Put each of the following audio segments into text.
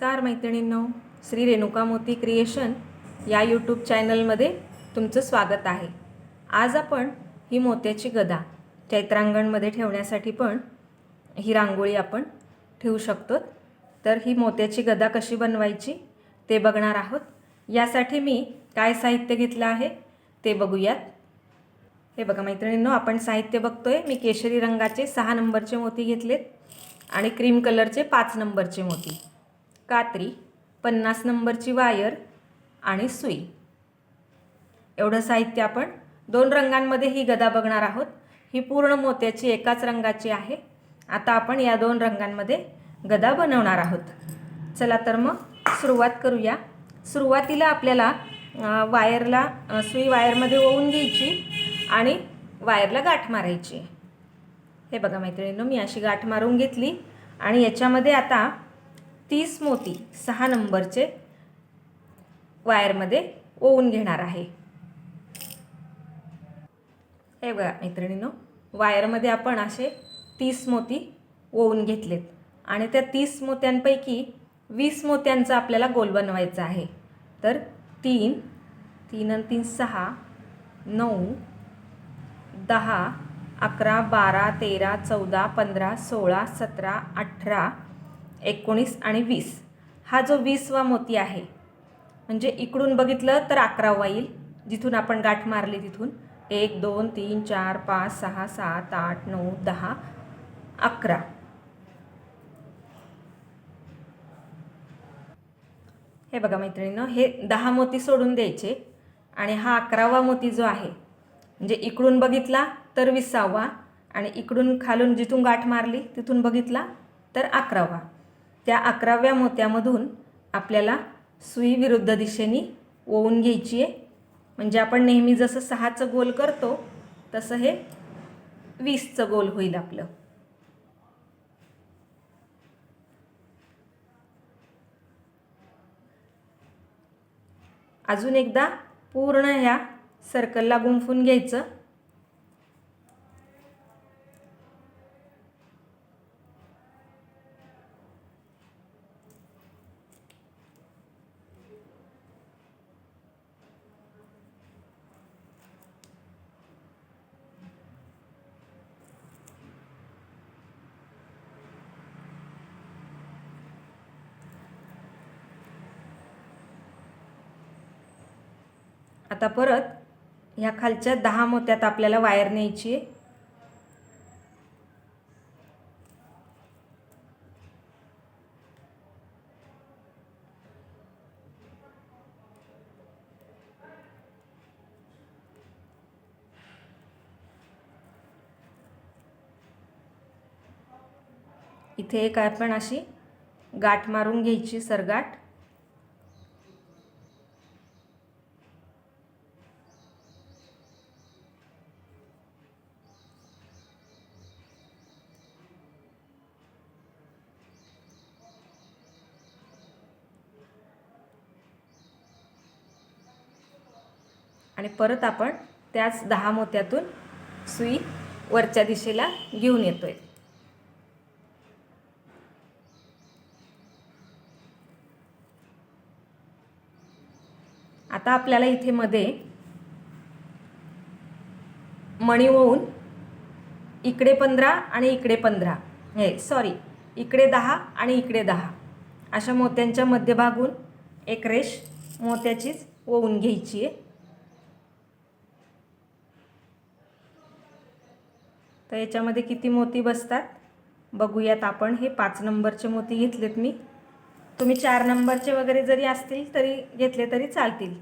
नमस्कार मैत्रिणींनो श्री रेणुका मोती क्रिएशन या यूट्यूब चॅनलमध्ये तुमचं स्वागत आहे. आज आपण ही मोत्याची गदा चैत्रांगणमध्ये ठेवण्यासाठी पण ही रांगोळी आपण ठेवू शकतो. तर ही मोत्याची गदा कशी बनवायची ते बघणार आहोत. यासाठी मी काय साहित्य घेतलं आहे ते बघूयात. हे बघा मैत्रिणींनो आपण साहित्य बघतोय. मी केशरी रंगाचे सहा नंबरचे मोती घेतलेत आणि क्रीम कलरचे पाच नंबरचे मोती. कात्री पन्नास नंबरची वायर आणि सुई. एवढं साहित्य आपण दोन रंगांमध्ये ही गदा बघणार आहोत. ही पूर्ण मोत्याची एकाच रंगाची आहे. आता आपण या दोन रंगांमध्ये गदा बनवणार आहोत. चला तर मग सुरुवात करूया. सुरुवातीला आपल्याला वायरला सुई वायरमध्ये ओवून घ्यायची आणि वायरला गाठ मारायची. हे बघा मैत्रिणींनो मी अशी गाठ मारून घेतली आणि याच्यामध्ये आता तीस मोती सहा नंबरचे वायरमध्ये ओवून घेणार आहे. हे बघा मैत्रिणींनो वायरमध्ये आपण असे तीस मोती ओवून घेतलेत आणि त्या तीस मोत्यांपैकी वीस मोत्यांचा आपल्याला गोल बनवायचा आहे. तर तीन तीन आणि तीन सहा नऊ दहा अकरा बारा तेरा चौदा पंधरा सोळा सतरा अठरा एकोणीस आणि वीस. हा जो वीसवा मोती आहे म्हणजे इकडून बघितलं तर अकरावा येईल. जिथून आपण गाठ मारली तिथून. एक दोन तीन चार पाच सहा सात आठ नऊ दहा अकरा. हे बघा मैत्रिणीनं हे दहा मोती सोडून द्यायचे आणि हा अकरावा मोती जो आहे म्हणजे इकडून बघितला तर विसावा आणि इकडून खालून जिथून गाठ मारली तिथून बघितला तर अकरावा. त्या अकराव्या मोत्यामधून आपल्याला सुई विरुद्ध दिशेने ओवून घ्यायची आहे. म्हणजे आपण नेहमी जसं सहाचं गोल करतो तसं हे वीसचं गोल होईल आपलं. अजून एकदा पूर्ण ह्या सर्कलला गुंफून घ्यायचं. आता परत ह्या खालच्या दहा मोत्यात आपल्याला वायर न्यायची आहे. इथे एक आपण अशी गाठ मारून घ्यायची सरगाठ. आणि परत आपण त्याच दहा मोत्यातून सुई वरच्या दिशेला घेऊन येतोय. आता आपल्याला इथे मध्ये मणी होऊन इकडे पंधरा आणि इकडे पंधरा. हे सॉरी इकडे दहा आणि इकडे दहा. अशा मोत्यांच्या मध्यभागून एक रेष मोत्याचीच ओवून घ्यायची आहे. तर याच्यामध्ये किती मोती बसतात? बघूयात आपण. हे पाच नंबरचे मोती घेतलेत मी. तुम्ही चार नंबरचे वगैरे जरी असतील तरी घेतले तरी चालतील.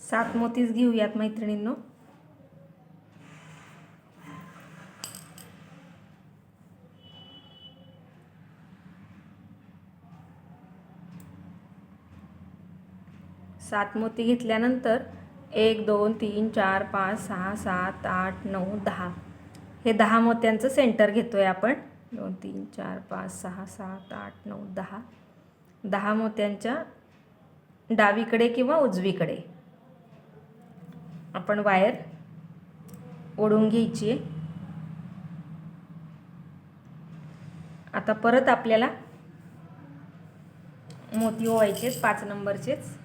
सात मोतीच घेऊयात मैत्रिणींनो. सात मोती घेतल्यानंतर एक दोन तीन चार पाच सहा सात आठ नऊ दहा. हे दहा मोत्यांचं सेंटर घेतो आहे आपण. दोन तीन चार पाच सहा सात आठ नऊ दहा. दहा मोत्यांच्या डावीकडे किंवा उजवीकडे. आपण वायर ओढून घ्यायची. आहे आता परत आपल्याला मोती ओवायचेच पाच नंबरचेच.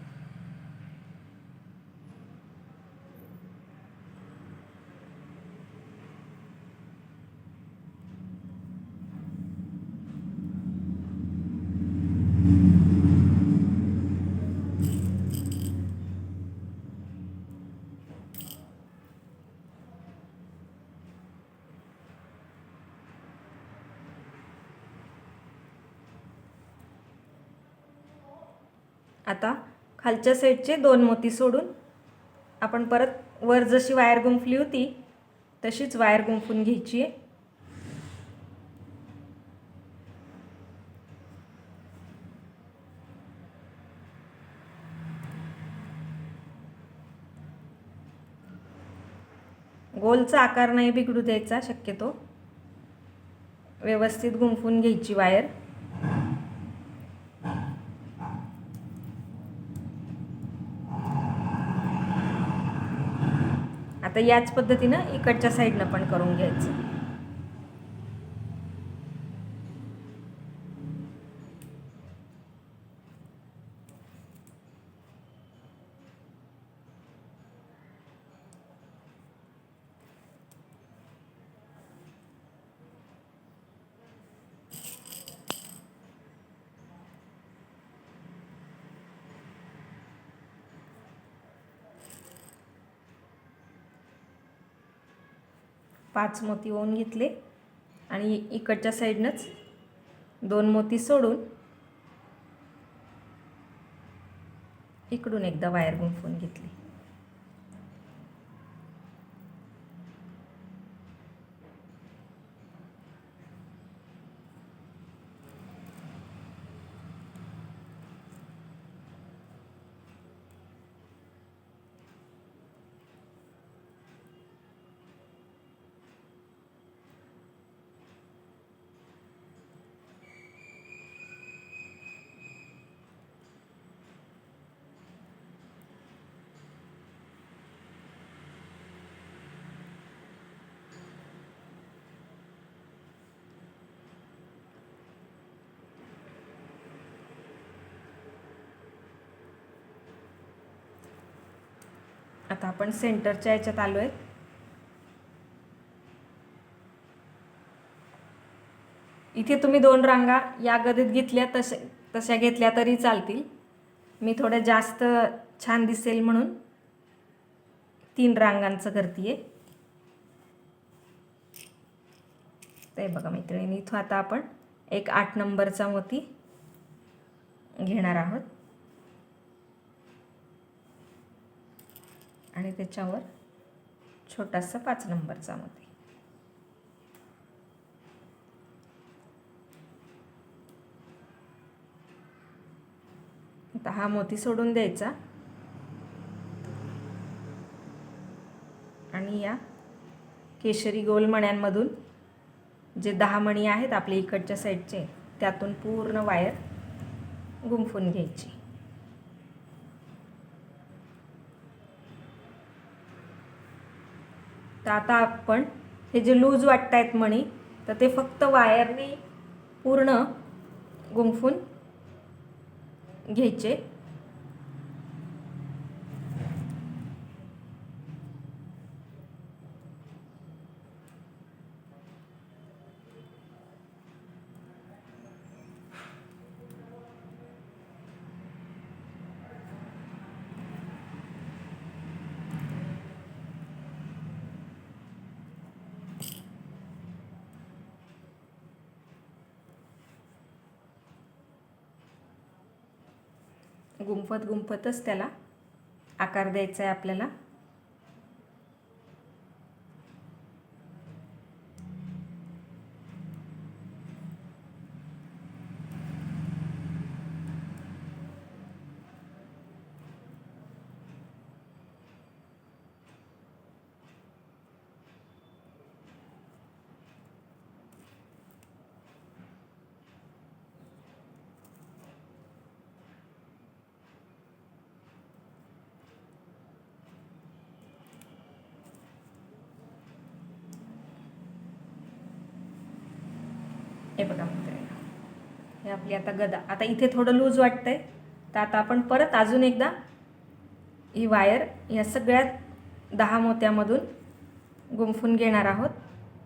आता खालच्या साईडचे दोन मोती सोडून आपण परत वर जशी वायर गुंफली होती तशीच वायर गुंफून घ्यायची आहे. गोलचा आकार नाही बिघडू द्यायचा शक्यतो. व्यवस्थित गुंफून घ्यायची वायर. आता याच पद्धतीनं इकडच्या साईडनं पण करून घ्यायचं. पाच मोती ओवून घेतले आणि इकडच्या साईडनंच दोन मोती सोडून इकडून एकदा वायर गुंफून घेतली. आता आपण सेंटरच्या याच्यात आलो आहे इथे तुम्ही दोन रांगा या गदीत घेतल्या तशा तशा घेतल्या तरी चालतील. मी थोड्या जास्त छान दिसेल म्हणून तीन रांगांचं करते आहे ते बघा मैत्रिणी इथं आता आपण एक आठ नंबरचा मोती घेणार आहोत. आणि त्याच्यावर छोटासा पाच नंबरचा मोती आता हा मोती सोडून द्यायचा. आणि या केशरी गोल मण्यांमधून जे दहा मणी आहेत आपल्या इकडच्या साईडचे त्यातून पूर्ण वायर गुंफून घ्यायची. तर आता आपण हे जे लूज वाटत आहेत मणी तर ते फक्त वायरने पूर्ण गुंफून घ्यायचे. गुंफत गुंफतच त्याला आकार द्यायचा आहे आपल्याला. हे बघा मित्रांनो हे आपली आता गदा. आता इथे थोडं लूज वाटतंय. तर आता आपण परत अजून एकदा ही वायर या सगळ्यात दहा मोत्यामधून गुंफून घेणार आहोत.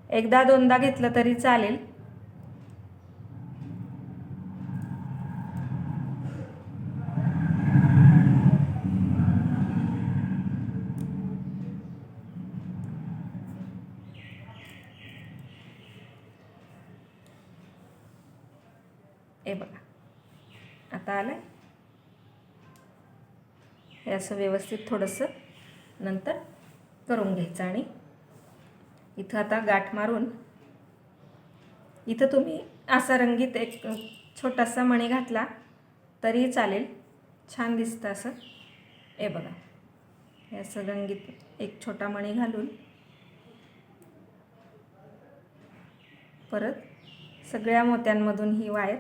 एकदा दोनदा घेतलं तरी चालेल हे बघा आता आलं हे असं व्यवस्थित थोडंसं नंतर करून घ्यायचं आणि इथं आता गाठ मारून इथं तुम्ही असा रंगीत एक छोटासा मणी घातला तरी चालेल. छान दिसतं असं. हे बघा. हे असं रंगीत एक छोटा मणी घालून परत सगळ्या मोत्यांमधून ही वायर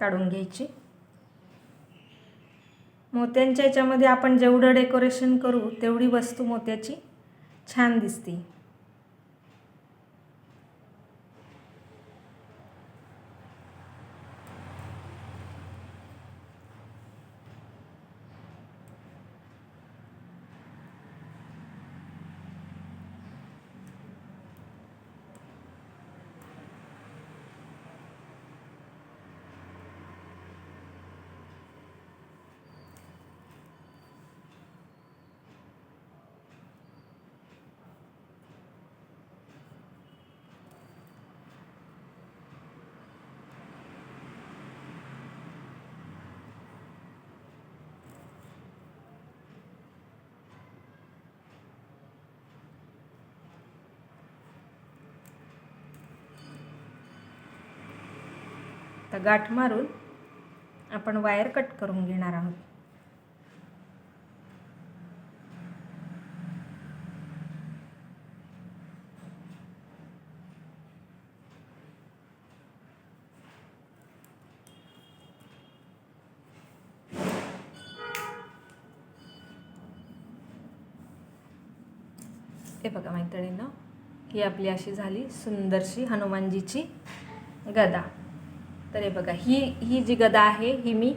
काढून घ्यायची. मोत्यांच्या याच्यामध्ये आपण जेवढं डेकोरेशन करू तेवढी वस्तू मोत्याची छान दिसते. तर गाठ मारून आपण वायर कट करून घेणार आहोत. ते बघा मैत्रिणींना ही आपली अशी झाली सुंदरशी हनुमानजीची गदा. तर हे बघा ही ही जी गदा आहे ही मी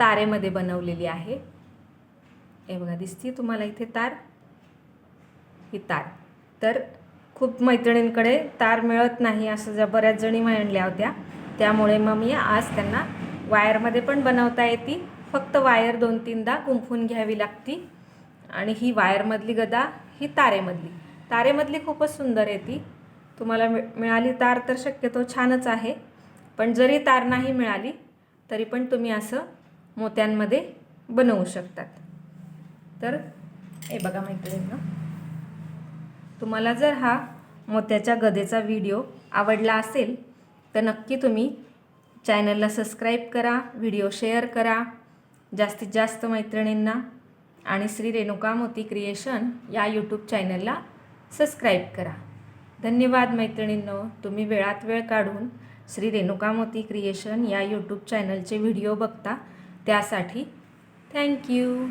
तारेमध्ये बनवलेली आहे. हे बघा दिसती तुम्हाला इथे तार? ही तार. तर खूप मैत्रिणींकडे तार मिळत नाही असं ज्या बऱ्याच जणी म्हणल्या होत्या त्यामुळे मग मी आज त्यांना वायरमध्ये पण बनवता येते. फक्त वायर दोन तीनदा गुंफून घ्यावी लागती. आणि ही वायरमधली गदा ही तारेमधली. तारेमधली खूपच सुंदर आहे ती तुम्हाला मिळाली तार तर शक्यतो छानच आहे. पण जरी तार नाही मिळाली तरी पण तुम्ही असं मोत्यांमध्ये बनवू शकतात. तर हे बघा मैत्रिणींना तुम्हाला जर हा मोत्याच्या गदेचा व्हिडिओ आवडला असेल तर नक्की तुम्ही चॅनलला सबस्क्राईब करा व्हिडिओ शेअर करा. जास्तीत जास्त मैत्रिणींना आणि श्री रेणुका मोती क्रिएशन या यूट्यूब चॅनलला सबस्क्राईब करा. धन्यवाद मैत्रिणींनो तुम्ही वेळात वेळ काढून श्री रेणुका मोती क्रिएशन या यूट्यूब चॅनलचे व्हिडिओ बघता. त्यासाठी थँक्यू